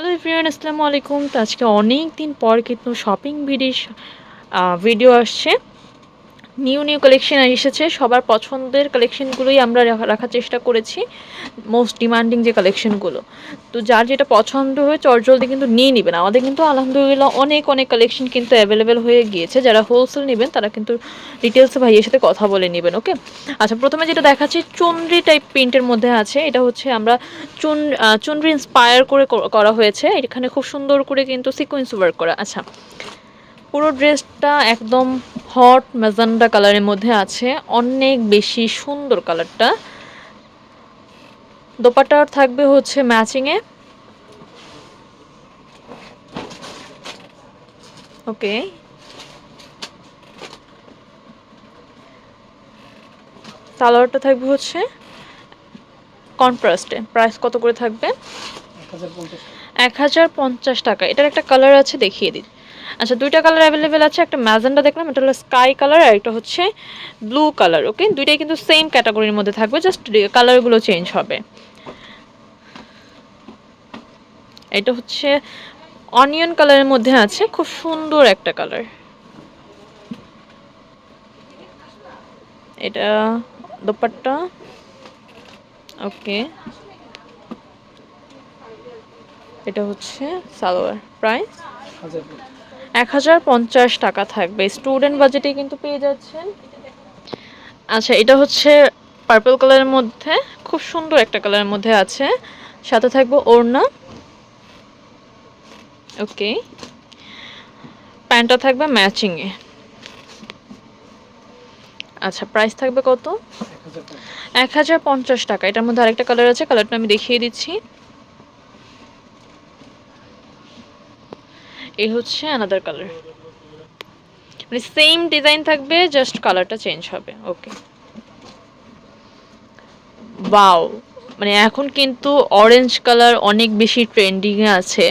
Hello everyone আসসালামু আলাইকুম তো আজকে অনেক দিন পর কিন্তু শপিং ভিডিও ভিডিও আসছে। নিউ নিউ কালেকশন এসেছে। সবার পছন্দের কালেকশনগুলোই আমরা রাখার চেষ্টা করেছি মোস্ট ডিমান্ডিং যে কালেকশনগুলো তো যার যেটা পছন্দ হয়ে চটজলদি কিন্তু নিয়ে নেবেন। আমাদের কিন্তু আলহামদুলিল্লাহ অনেক অনেক কালেকশন কিন্তু অ্যাভেলেবেল হয়ে গিয়েছে। যারা হোলসেল নেবেন, তারা কিন্তু ডিটেলসে ভাইয়ের সাথে কথা বলে নেবেন ওকে আচ্ছা প্রথমে যেটা দেখাচ্ছি, চুনরি টাইপ প্রিন্টের মধ্যে আছে। এটা হচ্ছে আমরা চুন চুনরি ইন্সপায়ার করে করা হয়েছে। এখানে খুব সুন্দর করে কিন্তু সিকোয়েন্স ওয়ার্ক করা। আচ্ছা পুরো ড্রেসটা একদম হট ম্যাজেন্ডা কালারের মধ্যে আছে অনেক বেশি সুন্দর কালারটা। দোপাটা থাকবে হচ্ছে ম্যাচিংয়ে। ওকে। সালোয়ারটা থাকবে হচ্ছে কনট্রাস্টে। প্রাইস কত করে থাকবে? এক হাজার পঞ্চাশ টাকা। এটার একটা কালার আছে দেখিয়ে দিই। আচ্ছা দুইটা কালার অ্যাভেলেবেল আছে, একটা ম্যাজেন্ডা দেখলাম, এটা হলো স্কাই কালার আর একটা হচ্ছে ব্লু কালার ওকে দুইটাই কিন্তু সেম ক্যাটাগরির মধ্যে থাকবে জাস্ট কালারগুলো চেঞ্জ হবে। এটা হচ্ছে অনিয়ন কালারের মধ্যে আছে, খুব সুন্দর একটা কালার এটা দোপাট্টা ওকে এটা হচ্ছে সালোয়ার প্রাইস এক হাজার পঞ্চাশ টাকা থাকবে। স্টুডেন্ট বাজেটে কিন্তু পেয়ে যাচ্ছেন। আচ্ছা এটা হচ্ছে পার্পল কালারের মধ্যে, খুব সুন্দর একটা কালারের মধ্যে আছে। সাথে থাকবে ওড়না। ওকে প্যান্টটা থাকবে ম্যাচিংয়ে আচ্ছা প্রাইস থাকবে কত? এক হাজার পঞ্চাশ টাকা। এটার মধ্যে আরেকটা কালার আছে কালারটা আমি দেখিয়ে দিচ্ছি। এই হচ্ছে অ্যানাদার কালার মানে সেম ডিজাইন থাকবে জাস্ট কালারটা চেঞ্জ হবে ওকে বাও মানে এখন কিন্তু অরেঞ্জ কালার অনেক বেশি ট্রেন্ডিংয়ে আছে।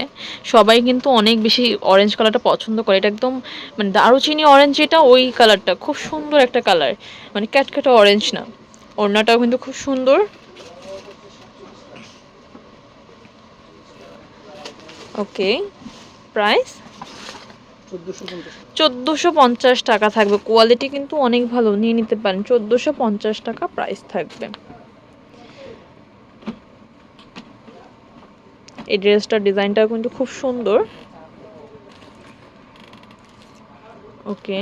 সবাই কিন্তু অনেক বেশি অরেঞ্জ কালারটা পছন্দ করে। এটা একদম মানে দারুচিনি অরেঞ্জ যেটা, ওই কালারটা খুব সুন্দর একটা কালার মানে ক্যাটক্যাটা অরেঞ্জ না। ওড়নাটাও কিন্তু খুব সুন্দর। ওকে প্রাইস চোদ্দোশো পঞ্চাশ টাকা থাকবে। কোয়ালিটি কিন্তু অনেক ভালো, নিয়ে নিতে পারেন। চোদ্দোশো পঞ্চাশ টাকা প্রাইস থাকবে। এই ড্রেসটার ডিজাইনটা কিন্তু খুব সুন্দর। ওকে।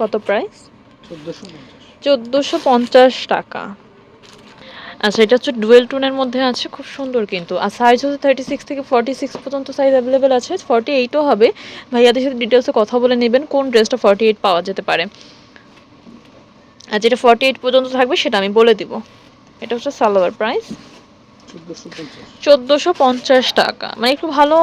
কত প্রাইস চোদ্দোশো পঞ্চাশ টাকা। আচ্ছা এটা হচ্ছে ডুয়েল টুনের মধ্যে আছে, খুব সুন্দর কিন্তু। আর সাইজ হচ্ছে থার্টি সিক্স থেকে ফর্টি সিক্স পর্যন্ত সাইজ অ্যাভেলেবেল আছে ফর্টি এইটও হবে। ভাইয়াদের সাথে ডিটেলসে কথা বলে নেবেন, কোন ড্রেসটা ফর্টি এইট পাওয়া যেতে পারে। আর যেটা ফর্টি এইট পর্যন্ত থাকবে, সেটা আমি বলে দিব। এটা হচ্ছে সালোয়ার প্রাইস চোদ্দোশো পঞ্চাশ। টাকা। মানে একটু ভালো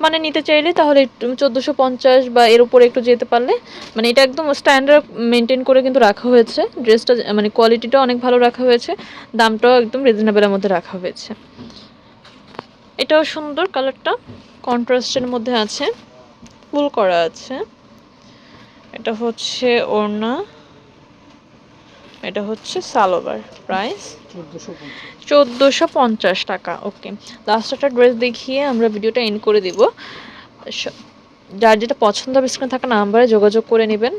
মানে নিতে চাইলে তাহলে চোদ্দোশো পঞ্চাশ বা এর উপরে একটু যেতে পারলে মানে এটা একদম স্ট্যান্ডার্ড মেনটেন করে কিন্তু রাখা হয়েছে। ড্রেসটা মানে কোয়ালিটিটা অনেক ভালো রাখা হয়েছে। দামটাও একদম রিজনেবলের মধ্যে রাখা হয়েছে। এটাও সুন্দর কালারটা কন্ট্রাস্টের মধ্যে আছে। ফুল করা আছে। এটা হচ্ছে ওড়না। এটা হচ্ছে সালোয়ার প্রাইস চোদ্দোশো পঞ্চাশ টাকা ওকে লাস্ট একটা ড্রেস দেখিয়ে আমরা ভিডিওটা এন্ড করে দিব। যার যেটা পছন্দ হবে স্ক্রিনে থাকা নাম্বারে যোগাযোগ করে নেবেন।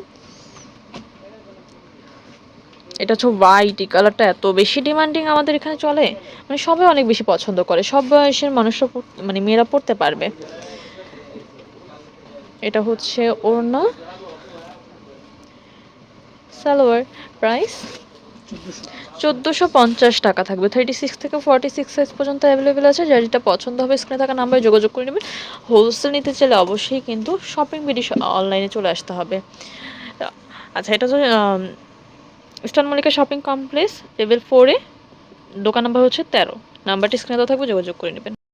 এটা হচ্ছে হোয়াইট কালারটা এত বেশি ডিমান্ডিং আমাদের এখানে চলে। মানে সবাই অনেক বেশি পছন্দ করে, সব বয়সের মানুষরা মানে মেয়েরা পড়তে পারবে। এটা হচ্ছে ওড়না। সালোয়ার প্রাইস চোদ্দোশো পঞ্চাশ টাকা থাকবে। থার্টি সিক্স থেকে ফর্টি সিক্স সাইজ পর্যন্ত অ্যাভেলেবেল আছে। যার যেটা পছন্দ হবে স্ক্রিনে থাকা নাম্বারে যোগাযোগ করে নেবেন। হোলসেল নিতে চাইলে অবশ্যই কিন্তু শপিং বিডি অনলাইনে চলে আসতে হবে। আচ্ছা এটা হচ্ছে eastern Mallika shopping complex level ফোরে দোকান নাম্বার হচ্ছে তেরো। নাম্বারটি স্ক্রিনে থাকবে, যোগাযোগ করে নেবেন।